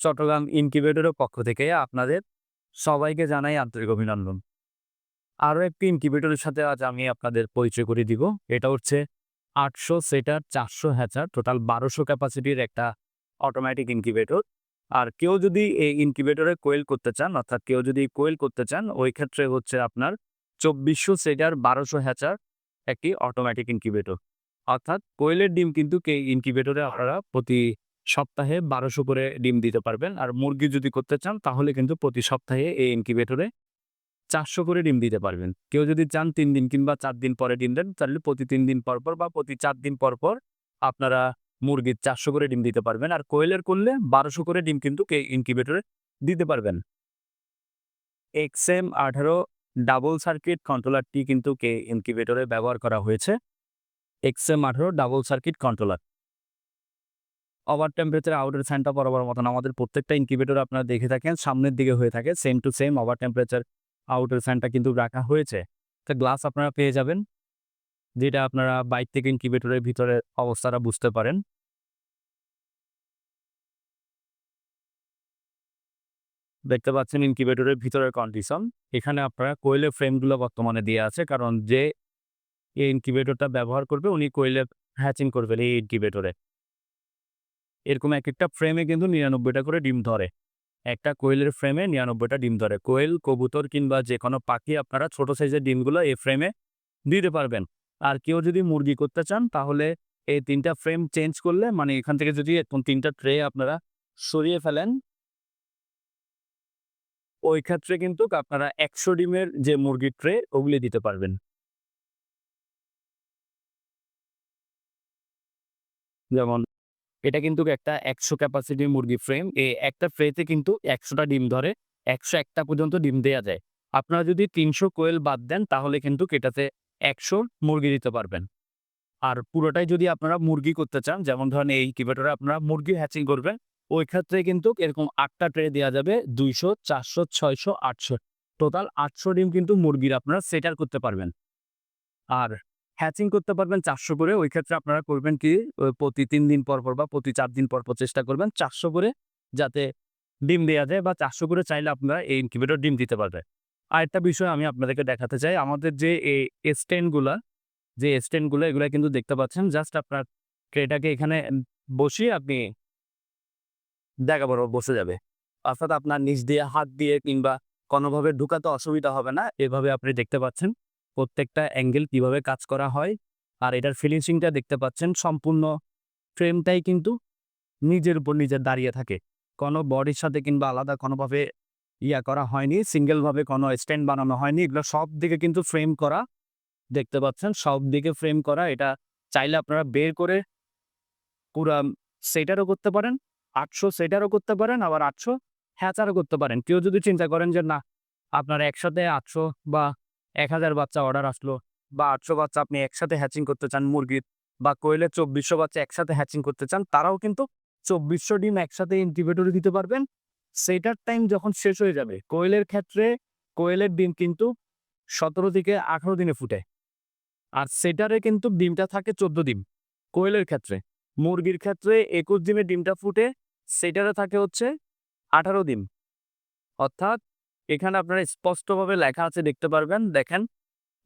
চট্টগ্রাম ইনকিউবেটরের পক্ষ থেকে আপনাদের সবাইকে জানাই আন্তরিক অভিনন্দন। আরও একটি ইনকিউবেটরের সাথে আজ আমি আপনাদের পরিচয় করে দিব। এটা হচ্ছে আটশো সেটার চারশো হ্যাচার, টোটাল বারোশো ক্যাপাসিটির একটা অটোমেটিক ইনকিউবেটর। আর কেউ যদি এই ইনকিউবেটরে কোয়েল করতে চান, অর্থাৎ কেউ যদি কোয়েল করতে চান, ওই ক্ষেত্রে হচ্ছে আপনার চব্বিশশো সেটার বারোশো হ্যাচার একটি অটোমেটিক ইনকিউবেটর। অর্থাৎ কোয়েলের ডিম কিন্তু এই ইনকিউবেটরে আপনারা প্রতি সপ্তাহে বারোশো করে ডিম দিতে পারবেন। আর মুরগি যদি করতে চান, তাহলে কিন্তু প্রতি সপ্তাহে এই ইনকিউবেটরে চারশো করে ডিম দিতে পারবেন। কেউ যদি চান তিন দিন কিংবা চার দিন পরে ডিম দেন, তাহলে প্রতি তিন দিন পর পর বা প্রতি চার দিন পর পর আপনারা মুরগির চারশো করে ডিম দিতে পারবেন। আর কোয়েলের করলে বারোশো করে ডিম কিন্তু এই ইনকিউবেটরে দিতে পারবেন। এক্সএম আঠারো ডাবল সার্কিট কন্ট্রোলারটি কিন্তু কে ইনকিউবেটরে ব্যবহার করা হয়েছে। এক্সএম আঠারো double circuit controller over temperature আউটের ফ্যানটা বরাবর মতন আমাদের প্রত্যেকটা ইনকিউবেটর আপনারা দেখে থাকেন, সামনের দিকে হয়ে থাকে same to same over temperature আউটের ফ্যানটা কিন্তু রাখা হয়েছে। তা গ্লাস আপনারা পেয়ে যাবেন, যেটা আপনারা বাইক থেকে ইনকিউবেটরের ভিতরে অবস্থাটা বুঝতে পারেন। দেখতে পাচ্ছেন ইনকিউবেটরের ভিতরের কন্ডিশন এখানে আপনারা কোয়েলের ফ্রেমগুলো বর্তমানে দিয়ে আছে, কারণ যে এই ইনকিউবেটরটা ব্যবহার করবে, উনি কোয়েলের হ্যাচিং করবেন এই ইনকিউবেটরে এরকম এক একটা ফ্রেমে কিন্তু নিরানব্বইটা করে ডিম ধরে। একটা কোয়েলের ফ্রেমে নিরানব্বইটা ডিম ধরে। কোয়েল, কবুতর কিংবা যে কোনো পাখি আপনারা ছোট সাইজের ডিমগুলো এই ফ্রেমে দিতে পারবেন। আর কেউ যদি মুরগি করতে চান, তাহলে এই তিনটা ফ্রেম চেঞ্জ করলে মানে এখান থেকে যদি এরকম তিনটা ট্রে আপনারা সরিয়ে ফেলেন, ওই ক্ষেত্রে কিন্তু আপনারা একশো ডিমের যে মুরগির ট্রে ওগুলি দিতে পারবেন। যেমন এটা কিন্তু একটা একশো ক্যাপাসিটি মুরগি ফ্রেম এই একটা ফ্রেতে কিন্তু একশোটা ডিম ধরে, একশো একটা পর্যন্ত ডিম দেওয়া যায়। আপনারা যদি তিনশো কোয়েল বাদ দেন, তাহলে কিন্তু এটাতে একশো মুরগি দিতে পারবেন। আর পুরোটাই যদি আপনারা মুরগি করতে চান, যেমন ধরেন এই কিবেটরে আপনারা মুরগি হ্যাচিং করবেন, ওই ক্ষেত্রে কিন্তু এরকম আটটা ট্রে দেওয়া যাবে, দুইশো, চারশো, ছয়শো, আটশো। টোটাল আটশো ডিম কিন্তু মুরগির আপনারা সেটার করতে পারবেন। আর হ্যাচিং করতে পারবেন চারশো করে। ওই ক্ষেত্রে আপনারা করবেন কি? প্রতি তিন দিন পর পর বা প্রতি চার দিন পর পর চেষ্টা করবেন চারশো করে যাতে ডিম দেওয়া যায় বা চারশো করে চাইলে আপনারা এই ইনকিউবেটর ডিম দিতে পারবে আর একটা বিষয় আমি আপনাদেরকে দেখাতে চাই। আমাদের যে এই স্ট্যান্ডগুলা যে স্ট্যান্ডগুলো এগুলো কিন্তু দেখতে পাচ্ছেন। জাস্ট আপনার ট্রেটাকে এখানে বসিয়ে আপনি দেখা বরাবর বসে যাবে। অর্থাৎ আপনার নিচ দিয়ে, হাত দিয়ে কিংবা কোনোভাবে ঢুকাতে অসুবিধা হবে না। এভাবে আপনি দেখতে পাচ্ছেন। প্রত্যেকটা অ্যাঙ্গেল কীভাবে কাজ করা হয়, আর এটার ফিনিশিংটা দেখতে পাচ্ছেন, সম্পূর্ণ ফ্রেমটাই কিন্তু নিজের উপর নিজের দাঁড়িয়ে থাকে। কোনো বডির সাথে কিংবা আলাদা কোনোভাবে ইয়া করা হয়নি সিঙ্গেলভাবে কোনো স্ট্যান্ড বানানো হয়নি, এগুলো সব দিকে কিন্তু ফ্রেম করা দেখতে পাচ্ছেন, সব দিকে ফ্রেম করা। এটা চাইলে আপনারা বের করে পুরা সেটারও করতে পারেন, আটশো সেটারও করতে পারেন, আবার আটশো হ্যাচারও করতে পারেন। কেউ যদি চিন্তা করেন যে, না, আপনার একসাথে আটশো বা এক হাজার বাচ্চা অর্ডার আসলো বা আটশো বাচ্চা আপনি একসাথে হ্যাচিং করতে চান মুরগির বা কোয়েলের চব্বিশশো বাচ্চা একসাথে হ্যাচিং করতে চান, তারাও কিন্তু চব্বিশশো ডিম একসাথে ইনকিউবেটরে দিতে পারবেন। সেটার টাইম যখন শেষ হয়ে যাবে, কোয়েলের ক্ষেত্রে কোয়েলের ডিম কিন্তু সতেরো থেকে আঠারো দিনে ফুটে। আর সেটারে কিন্তু ডিমটা থাকে চোদ্দ দিন কোয়েলের ক্ষেত্রে। মুরগির ক্ষেত্রে একুশ দিনে ডিমটা ফুটে, সেটারে থাকে হচ্ছে আঠারো দিন। অর্থাৎ এখানে আপনারা স্পষ্টভাবে লেখা আছে দেখতে পারবেন। দেখেন,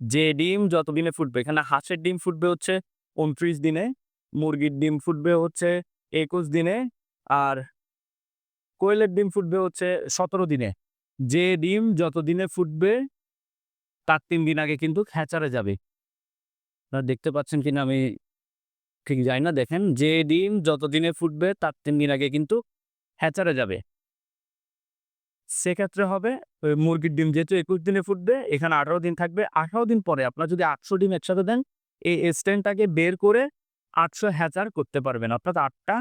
যে ডিম যত দিনে ফুটবে, এখানে হাঁসের ডিম ফুটবে হচ্ছে উনত্রিশ দিনে, মুরগির ডিম ফুটবে হচ্ছে একুশ দিনে, আর কোয়েলের ডিম ফুটবে হচ্ছে সতেরো দিনে। যে ডিম যত দিনে ফুটবে, তার তিন দিন আগে কিন্তু হ্যাচারে যাবে। আপনারা দেখতে পাচ্ছেন কিনা আমি ঠিক জানি না। দেখেন, যে ডিম যত দিনে ফুটবে, তার তিন দিন আগে কিন্তু হ্যাচারে যাবে। সেক্ষেত্রে হবে মুরগির ডিম যেহেতু একুশ দিনে ফুটবে এখানে আঠারো দিন থাকবে। আঠারো দিন পরে আপনার যদি আটশো ডিম একসাথে দেন, এই স্ট্যান্ডটাকে বের করে আটশো হ্যাচার করতে পারবেন। অর্থাৎ আটটা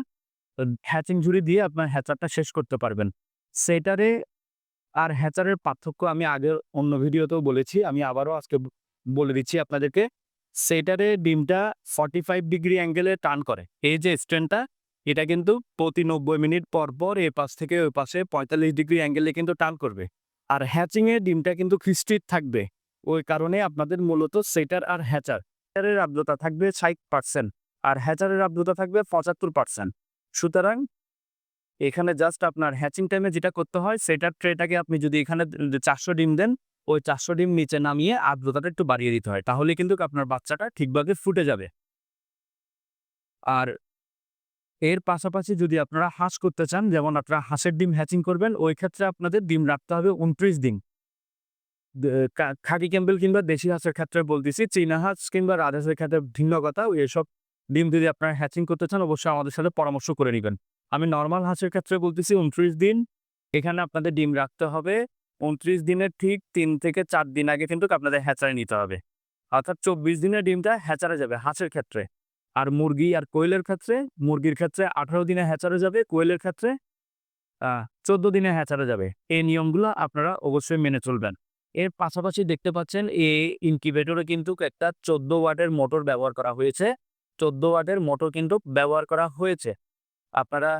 হ্যাচিং ঝুড়ি দিয়ে আপনার হ্যাচারটা শেষ করতে পারবেন। সেটারে আর হ্যাচারের পার্থক্য আমি আগের অন্য ভিডিওতেও বলেছি, আমি আবারও আজকে বলে দিচ্ছি আপনাদেরকে। সেটারে ডিমটা ফর্টি ফাইভ ডিগ্রি অ্যাঙ্গেলে টার্ন করে। এই যে স্ট্যান্ডটা এটা কিন্তু প্রতি নব্বই মিনিট পর পর এ পাশ থেকে ওই পাশে পঁয়তাল্লিশ ডিগ্রি অ্যাঙ্গেলে কিন্তু টান করবে। আর হ্যাচিংয়ে ডিমটা কিন্তু খ্রিস্টিট থাকবে। ওই কারণে আপনাদের মূলত সেটার আর হ্যাচার, হ্যাচারের আর্দ্রতা থাকবে ষাট পার্সেন্ট আর হ্যাচারের আর্দ্রতা থাকবে পঁচাত্তর পার্সেন্ট সুতরাং এখানে জাস্ট আপনার হ্যাচিং টাইমে যেটা করতে হয়, সেটার ট্রেটাকে আপনি যদি এখানে চারশো ডিম দেন, ওই চারশো ডিম নিচে নামিয়ে আর্দ্রতাটা একটু বাড়িয়ে দিতে হয়। তাহলে কিন্তু আপনার বাচ্চাটা ঠিকভাবে ফুটে যাবে। আর এর পাশাপাশি যদি আপনারা হাঁস করতে চান, যেমন আপনারা হাঁসের ডিম হ্যাচিং করবেন, ওই ক্ষেত্রে আপনাদের ডিম রাখতে হবে উনত্রিশ দিন। খাকি ক্যাম্বেল কিংবা দেশি হাঁসের ক্ষেত্রে বলতেছি, চীনা হাঁস কিংবা রাজহাঁসের ক্ষেত্রে ভিন্ন কথা এসব ডিম যদি আপনারা হ্যাচিং করতে চান, অবশ্যই আমাদের সাথে পরামর্শ করে নেবেন। আমি নর্মাল হাঁসের ক্ষেত্রে বলতেছি উনত্রিশ দিন, এখানে আপনাদের ডিম রাখতে হবে উনত্রিশ দিনের ঠিক তিন থেকে চার দিন আগে কিন্তু আপনাদের হ্যাচারে নিতে হবে। অর্থাৎ চব্বিশ দিনের ডিমটা হ্যাচারে যাবে হাঁসের ক্ষেত্রে। আর মুরগি আর কোয়েলের ক্ষেত্রে, মুরগির ক্ষেত্রে আঠারো দিনে হ্যাচারে যাবে, কোয়েলের ক্ষেত্রে চোদ্দ দিনে হ্যাচারে যাবে। এই নিয়মগুলো আপনারা অবশ্যই মেনে চলবেন। এর পাশাপাশি দেখতে পাচ্ছেন এই ইনকিউবেটরে কিন্তু একটা চোদ্দ ওয়াটের মোটর ব্যবহার করা হয়েছে। চোদ্দ ওয়াটের মোটর কিন্তু ব্যবহার করা হয়েছে। আপনারা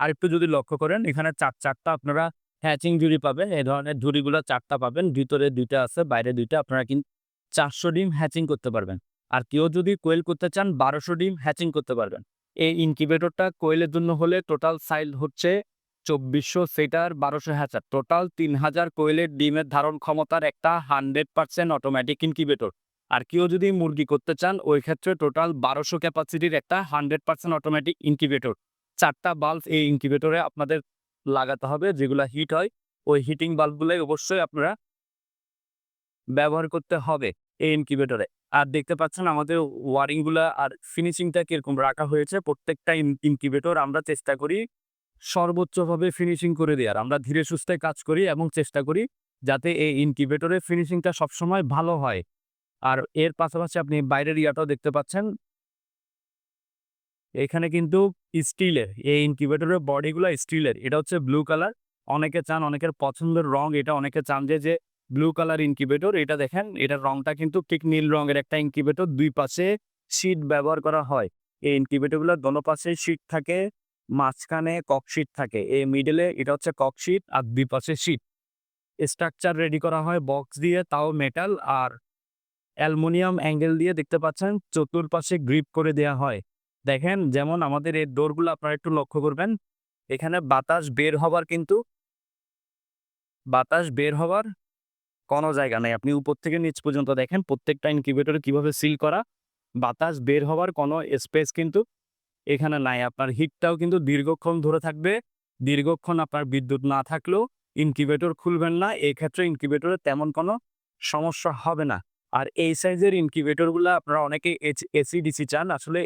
আরেকটু যদি লক্ষ্য করেন, এখানে চার চারটা আপনারা হ্যাচিং ঝুড়ি পাবেন এই ধরনের ঝুড়িগুলো চারটা পাবেন। ভিতরে দুইটা আছে, বাইরে দুইটা, আপনারা কিন্তু চারশো ডিম হ্যাচিং করতে পারবেন। আর কেউ যদি কোয়েল করতে চান, বারোশো ডিম হ্যাচিং করতে পারবেন। এই ইনকিউবেটরটা কোয়েলের জন্য হলে টোটাল সাইজ হচ্ছে চব্বিশশো সেটার বারোশো হ্যাচার। টোটাল তিন হাজার কোয়েলের ডিমের ধারণ ক্ষমতার একটা হান্ড্রেড পার্সেন্ট অটোমেটিক ইনকিউবেটর। আর কেউ যদি মুরগি করতে চান, ওই ক্ষেত্রে টোটাল বারোশো ক্যাপাসিটির একটা হান্ড্রেড পার্সেন্ট অটোমেটিক ইনকিউবেটর। চারটা বাল্ব এই ইনকিউবেটরে আপনাদের লাগাতে হবে, যেগুলো হিট হয়। ওই হিটিং বাল্বগুলোই অবশ্যই আপনারা ব্যবহার করতে হবে। এই ইনকিউবেটরে আর দেখতে পাচ্ছেন আমাদের ওয়ারিংগুলা আর ফিনিশিংটা কীরকম রাখা হয়েছে, প্রত্যেকটা ইনকিউবেটর আমরা চেষ্টা করি সর্বোচ্চভাবে ফিনিশিং করে দেওয়ার। আমরা ধীরে সুস্থে কাজ করি এবং চেষ্টা করি যাতে এই ইনকিউবেটরের ফিনিশিংটা সবসময় ভালো হয়। আর এর পাশাপাশি আপনি বাইরের ইয়াটাও দেখতে পাচ্ছেন। এখানে কিন্তু স্টিলের, এই ইনকিউবেটরের বডিগুলো স্টিলের। এটা হচ্ছে ব্লু কালার অনেকে চান, অনেকের পছন্দের রং, এটা অনেকে চান যে যে ব্লু কালার ইনকিউবেটর এটা দেখেন, এটার রংটা কিন্তু ঠিক নীল রঙের একটা ইনকিউবেটর দুই পাশে শীট ব্যবহার করা হয়। এই ইনকিউবেটরগুলোর দোনো পাশে শীট থাকে, মাঝখানে ককশিট থাকে। এই মিডলে এটা হচ্ছে ককশিট আর দুই পাশে শীট স্ট্রাকচার রেডি করা হয় বক্স দিয়ে, তাও মেটাল আর অ্যালুমিনিয়াম অ্যাঙ্গেল দিয়ে দেখতে পাচ্ছেন, চতুর্পাশে গ্রিপ করে দেয়া হয়। দেখেন, যেমন আমাদের এই ডোরগুলো আপনারা একটু লক্ষ্য করবেন, এখানে বাতাস বের হবার কিন্তু, বাতাস বের হবার কোনো জায়গা নেই। আপনি উপর থেকে নিচ পর্যন্ত দেখেন প্রত্যেকটা ইনকিউবেটরে কীভাবে সিল করা। বাতাস বের হওয়ার কোনো স্পেস কিন্তু এখানে নাই। আপনার হিটটাও কিন্তু দীর্ঘক্ষণ ধরে থাকবে। দীর্ঘক্ষণ আপনার বিদ্যুৎ না থাকলেও ইনকিউবেটর খুলবেন না। এক্ষেত্রে ইনকিউবেটরে তেমন কোনো সমস্যা হবে না। আর এই সাইজের ইনকিউবেটরগুলো আপনারা অনেকে এসিডিসি চান। আসলে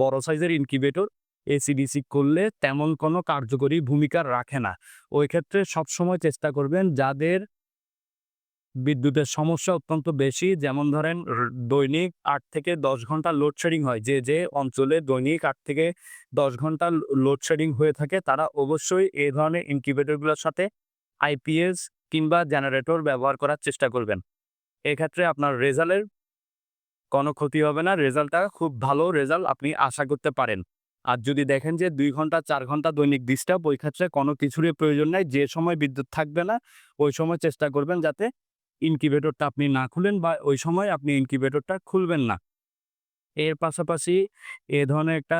বড় সাইজের ইনকিউবেটর এসিডিসি করলে তেমন কোনো কার্যকরী ভূমিকা রাখে না। ওই ক্ষেত্রে সবসময় চেষ্টা করবেন যাদের বিদ্যুতের সমস্যা অত্যন্ত বেশি। যেমন ধরেন দৈনিক আট থেকে দশ ঘণ্টা লোডশেডিং হয়। যে যে অঞ্চলে দৈনিক আট থেকে দশ ঘণ্টা লোডশেডিং হয়ে থাকে, তারা অবশ্যই এই ধরনের ইনকিউবেটরগুলোর সাথে আইপিএস কিংবা জেনারেটর ব্যবহার করার চেষ্টা করবেন। এক্ষেত্রে আপনার রেজাল্টের কোনো ক্ষতি হবে না। রেজাল্টটা খুব ভালো রেজাল্ট আপনি আশা করতে পারেন। আর যদি দেখেন যে দুই ঘণ্টা, চার ঘণ্টা দৈনিক ডিস্টার্ব ওই ক্ষেত্রে কোনো কিছুরই প্রয়োজন নাই। যে সময় বিদ্যুৎ থাকবে না, ওই সময় চেষ্টা করবেন যাতে ইনকিউবেটরটা আপনি না খুলেন বা ওই সময় আপনি ইনকিউবেটরটা খুলবেন না। এর পাশাপাশি এ ধরনের একটা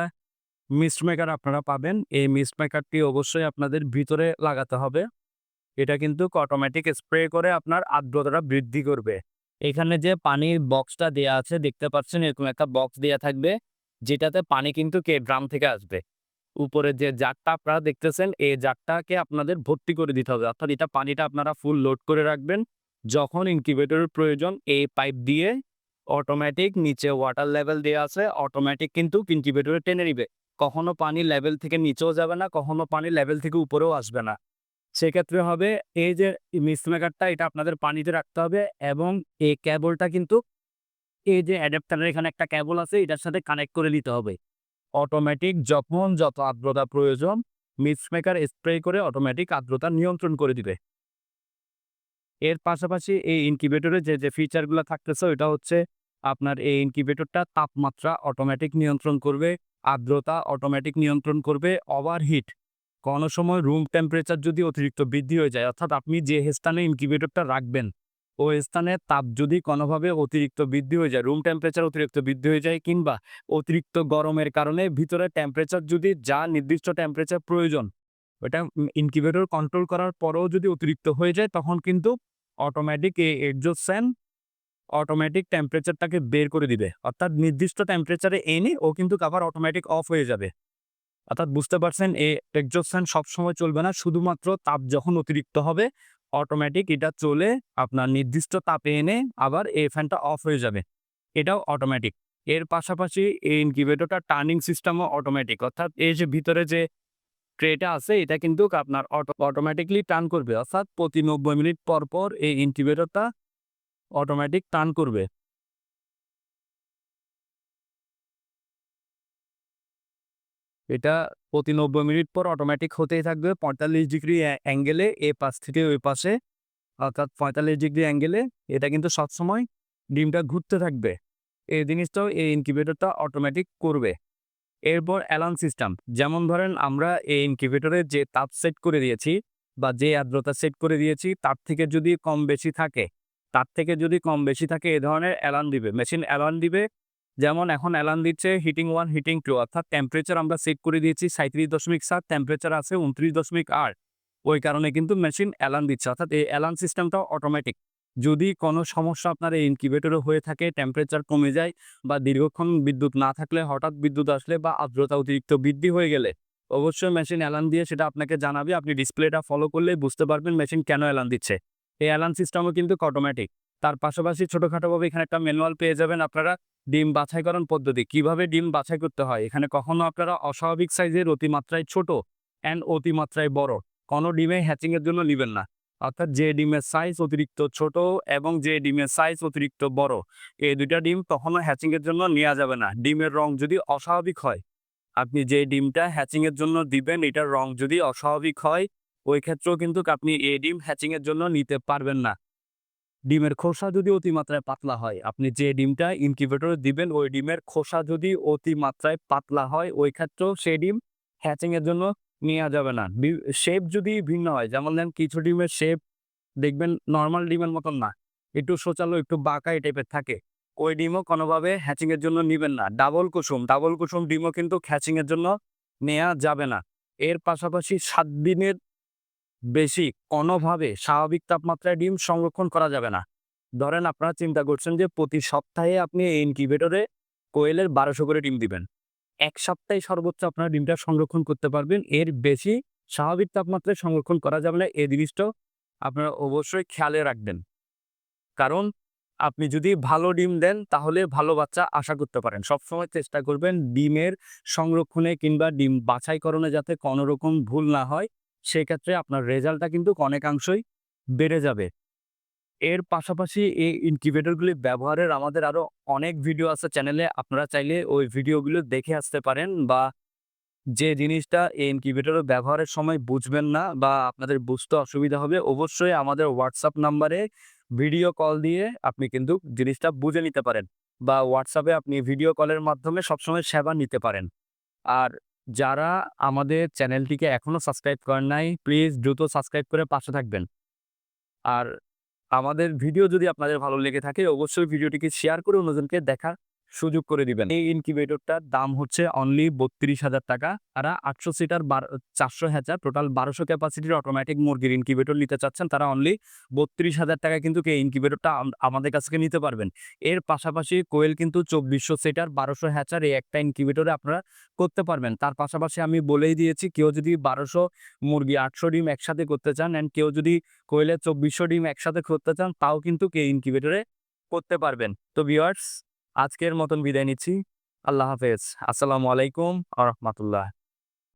মিস্ট মেকার আপনারা পাবেন। এই মিস্ট মেকারটি অবশ্যই আপনাদের ভিতরে লাগাতে হবে। এটা কিন্তু অটোমেটিক স্প্রে করে আপনার আর্দ্রতাটা বৃদ্ধি করবে। এখানে যে পানির বক্সটা দেয়া আছে, দেখতে পাচ্ছেন এরকম একটা বক্স দেয়া থাকবে, যেটাতে পানি কিন্তু কে ড্রাম থেকে আসবে। উপরে যে জারটা আপনারা দেখতেছেন, এই জারটাকে আপনাদের ভর্তি করে দিতে হবে। অর্থাৎ এটা পানিটা আপনারা ফুল লোড করে রাখবেন। যখন ইনকিউবেটরের প্রয়োজন এই পাইপ দিয়ে অটোমেটিক নিচে ওয়াটার লেভেল দেওয়া আছে অটোমেটিক কিন্তু ইনকিউবেটরে টেনে নিবে। কখনো পানি লেভেল থেকে নিচেও যাবে না, কখনো পানি লেভেল থেকে উপরেও আসবে না। সেক্ষেত্রে হবে এই যে মিসমেকারটা এটা আপনাদের পানিতে রাখতে হবে এবং এই ক্যাবলটা কিন্তু এই যে অ্যাডাপ্টারের এখানে একটা ক্যাবল আছে, এটার সাথে কানেক্ট করে নিতে হবে। অটোমেটিক যখন যত আর্দ্রতা প্রয়োজন মিসমেকার স্প্রে করে অটোমেটিক আর্দ্রতা নিয়ন্ত্রণ করে দিবে। এর পাশাপাশি এই ইনকিউবেটরে যে যে ফিচারগুলো থাকতেছে, ওইটা হচ্ছে আপনার এই ইনকিউবেটরটা তাপমাত্রা অটোমেটিক নিয়ন্ত্রণ করবে, আর্দ্রতা অটোমেটিক নিয়ন্ত্রণ করবে ওভারহিট কোনো সময় রুম টেম্পারেচার যদি অতিরিক্ত বৃদ্ধি হয়ে যায়, অর্থাৎ আপনি যে স্থানে ইনকিউবেটরটা রাখবেন, ওই স্থানে তাপ যদি কোনোভাবে অতিরিক্ত বৃদ্ধি হয়ে যায় রুম টেম্পারেচার অতিরিক্ত বৃদ্ধি হয়ে যায় কিংবা অতিরিক্ত গরমের কারণে ভিতরে টেম্পারেচার যদি, যা নির্দিষ্ট টেম্পারেচার প্রয়োজন ওটা ইনকিউবেটর কন্ট্রোল করার পরেও যদি অতিরিক্ত হয়ে যায়, তখন কিন্তু অটোমেটিক এই এক্সজস্ট ফ্যান অটোমেটিক টেম্পারেচারটাকে বের করে দিবে। অর্থাৎ নির্দিষ্ট টেম্পারেচারে এনে ও কিন্তু আবার অটোমেটিক অফ হয়ে যাবে। অর্থাৎ বুঝতে পারছেন এই এক্সজস্ট ফ্যান সবসময় চলবে না, শুধুমাত্র তাপ যখন অতিরিক্ত হবে অটোমেটিক এটা চলে আপনার নির্দিষ্ট তাপে এনে আবার এই ফ্যানটা অফ হয়ে যাবে। এটাও অটোমেটিক এর পাশাপাশি এই ইনকিউবেটরটা টার্নিং সিস্টেমও অটোমেটিক অর্থাৎ এই যে ভিতরে যে ট্রেটা আছে, এটা কিন্তু আপনার অটো অটোমেটিকলি টার্ন করবে। অর্থাৎ প্রতি নব্বই মিনিট পর পর এই ইনকিউবেটরটা অটোমেটিক টার্ন করবে। এটা প্রতি নব্বই মিনিট পর অটোমেটিক হতেই থাকবে পঁয়তাল্লিশ ডিগ্রি অ্যাঙ্গেলে এ পাশ থেকে ওই পাশে। অর্থাৎ পঁয়তাল্লিশ ডিগ্রি অ্যাঙ্গেলে এটা কিন্তু সবসময় ডিমটা ঘুরতে থাকবে। এই জিনিসটাও এই ইনকিউবেটরটা অটোমেটিক করবে। এরপর অ্যালার্ম সিস্টেম। যেমন ধরেন আমরা এই ইনকিউবেটরে যে তাপ সেট করে দিয়েছি বা যে আর্দ্রতা সেট করে দিয়েছি, তার থেকে যদি কম বেশি থাকে, তার থেকে যদি কম বেশি থাকে, এ ধরনের অ্যালার্ম দিবে। মেশিন অ্যালার্ম দিবে, যেমন এখন অ্যালার্ম দিচ্ছে হিটিং ওয়ান হিটিং টু অর্থাৎ টেম্পারেচার আমরা সেট করে দিয়েছি সাঁত্রিশ দশমিক সাত টেম্পারেচার আছে উনত্রিশ দশমিক আট। ওই কারণে কিন্তু মেশিন অ্যালার্ম দিচ্ছে, অর্থাৎ এই অ্যালার্ম সিস্টেমটাও অটোমেটিক যদি কোনো সমস্যা আপনার এই ইনকিউবেটরে হয়ে থাকে টেম্পারেচার কমে যায় বা দীর্ঘক্ষণ বিদ্যুৎ না থাকলে, হঠাৎ বিদ্যুৎ আসলে বা আর্দ্রতা অতিরিক্ত বৃদ্ধি হয়ে গেলে, অবশ্যই মেশিন অ্যালার্ম দিয়ে সেটা আপনাকে জানাবে। আপনি ডিসপ্লেটা ফলো করলে বুঝতে পারবেন মেশিন কেন অ্যালার্ম দিচ্ছে। এই অ্যালার্ম সিস্টেমও কিন্তু অটোমেটিক তার পাশাপাশি ছোটোখাটোভাবে এখানে একটা ম্যানুয়াল পেয়ে যাবেন আপনারা, ডিম বাছাইকরণ পদ্ধতি। কীভাবে ডিম বাছাই করতে হয়? এখানে কখনো আপনারা অস্বাভাবিক সাইজের অতিমাত্রায় ছোট অ্যান্ড অতিমাত্রায় বড়। কোনো ডিমে হ্যাচিংয়ের জন্য নেবেন না। অর্থাৎ যে ডিমের সাইজ অতিরিক্ত ছোট এবং যে ডিমের সাইজ অতিরিক্ত বড়, এই দুইটা ডিম কখনো হ্যাচিংয়ের জন্য নেওয়া যাবে না। ডিমের রং যদি অস্বাভাবিক হয়, আপনি যে ডিমটা হ্যাচিংয়ের জন্য দিবেন, এটার রং যদি অস্বাভাবিক হয়, ওই ক্ষেত্রেও কিন্তু আপনি এই ডিম হ্যাচিংয়ের জন্য নিতে পারবেন না। ডিমের খোসা যদি অতিমাত্রায় পাতলা হয়, আপনি যে ডিমটা ইনকিউবেটরে দিবেন, ওই ডিমের খোসা যদি অতিমাত্রায় পাতলা হয়, ওই ক্ষেত্রেও সেই ডিম হ্যাচিংয়ের জন্য নেওয়া যাবে না। শেপ যদি ভিন্ন হয়, যেমন দেন কিছু ডিমের শেপ দেখবেন নর্মাল ডিমের মতন না। একটু সোচালো একটু বাঁকা এই টাইপের থাকে। ওই ডিমও কোনোভাবে হ্যাচিংয়ের জন্য নেবেন না। ডাবল কুসুম ডাবল কুসুম ডিমও কিন্তু হ্যাচিংয়ের জন্য নেওয়া যাবে না। এর পাশাপাশি সাত দিনের বেশি কোনোভাবে স্বাভাবিক তাপমাত্রায় ডিম সংরক্ষণ করা যাবে না। ধরেন আপনারা চিন্তা করছেন যে প্রতি সপ্তাহে আপনি এই ইনকিউবেটরে কোয়েলের বারোশো করে ডিম দিবেন। এক সপ্তাহে সর্বোচ্চ আপনার ডিমটা সংরক্ষণ করতে পারবেন। এর বেশি স্বাভাবিক তাপমাত্রায় সংরক্ষণ করা যাবে না। এই জিনিসটাও আপনারা অবশ্যই খেয়ালে রাখবেন। কারণ আপনি যদি ভালো ডিম দেন, তাহলে ভালো বাচ্চা আশা করতে পারেন। সবসময় চেষ্টা করবেন ডিমের সংরক্ষণে কিংবা ডিম বাছাইকরণে যাতে কোনো রকম ভুল না হয়। সেক্ষেত্রে আপনার রেজাল্টটা কিন্তু অনেকাংশই বেড়ে যাবে। এর পাশাপাশি এই ইনকিউবেটরগুলি ব্যবহারের আমাদের আরও অনেক ভিডিও আছে চ্যানেলে আপনারা চাইলে ওই ভিডিওগুলো দেখে আসতে পারেন বা যে জিনিসটা এই ইনকিউবেটর ব্যবহারের সময় বুঝবেন না বা আপনাদের বুঝতে অসুবিধা হবে, অবশ্যই আমাদের হোয়াটসঅ্যাপ নাম্বারে ভিডিও কল দিয়ে আপনি কিন্তু জিনিসটা বুঝে নিতে পারেন বা হোয়াটসঅ্যাপে আপনি ভিডিও কলের মাধ্যমে সবসময় সেবা নিতে পারেন। আর যারা আমাদের চ্যানেলটিকে এখনও সাবস্ক্রাইব করেন নাই প্লিজ দ্রুত সাবস্ক্রাইব করে পাশে থাকবেন। আর আমাদের ভিডিও যদি আপনাদের ভালো লেগে থাকে অবশ্যই ভিডিওটিকে শেয়ার করে অন্যজনকে দেখার সুযোগ করে দিবেন। এই ইনকিউবেটরটার দাম হচ্ছে অনলি বত্রিশ হাজার টাকা। তারা আটশো সিটার চারশো হাজার টোটাল বারোশো ক্যাপাসিটির অটোমেটিক মুরগির ইনকিউবেটর নিতে চাচ্ছেন। তারা অনলি বত্রিশ হাজার টাকা কিন্তু এই ইনকিউবেটরটা আমাদের কাছ থেকে নিতে পারবেন। এর পাশাপাশি কোয়েল কিন্তু চব্বিশশো সিটার বারোশো হ্যাচার এই একটা ইনকিউবেটরে আপনারা করতে পারবেন। তার পাশাপাশি আমি বলেই দিয়েছি, কেউ যদি বারোশো মুরগি, আটশো ডিম একসাথে করতে চান অ্যান্ড কেউ যদি কোয়েলের চব্বিশশো ডিম একসাথে করতে চান, তাও কিন্তু কে ইনকিউবেটরে করতে পারবেন। তো ভিওয়ার্স আজকের মতন বিদায় নিচ্ছি। আল্লাহ হাফেজ। আসসালামু আলাইকুম আ রহমতুল্লাহ।